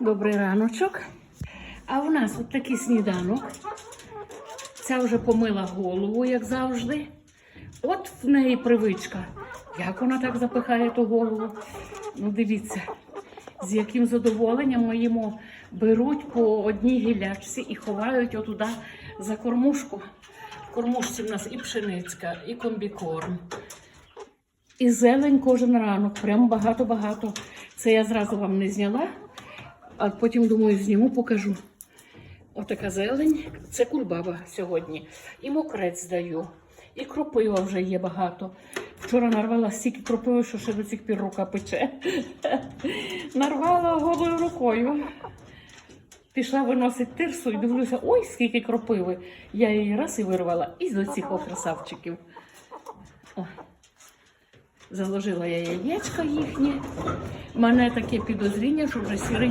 Добрий раночок. А у нас от такий сніданок. Ця вже помила голову, як завжди. От в неї привичка. Як вона так запихає ту голову? Ну, дивіться, з яким задоволенням ми беруть по одній гілячці і ховають отуда за кормушку. В кормушці в нас і пшеницька, і комбікорм. І зелень кожен ранок, прям багато-багато. Це я зразу вам не зняла, а потім, думаю, зніму, покажу. Отака зелень, це кульбаба сьогодні. І мокрець даю. І кропива вже є багато. Вчора нарвала стільки кропиви, що ще до цих пір рука пече. Нарвала голою рукою. Пішла виносити тирсу і дивлюся, ой, скільки кропиви. Я її раз і вирвала, і до цих красавчиків. О. Заложила я яєчка їхні. У мене таке підозріння, що вже сірень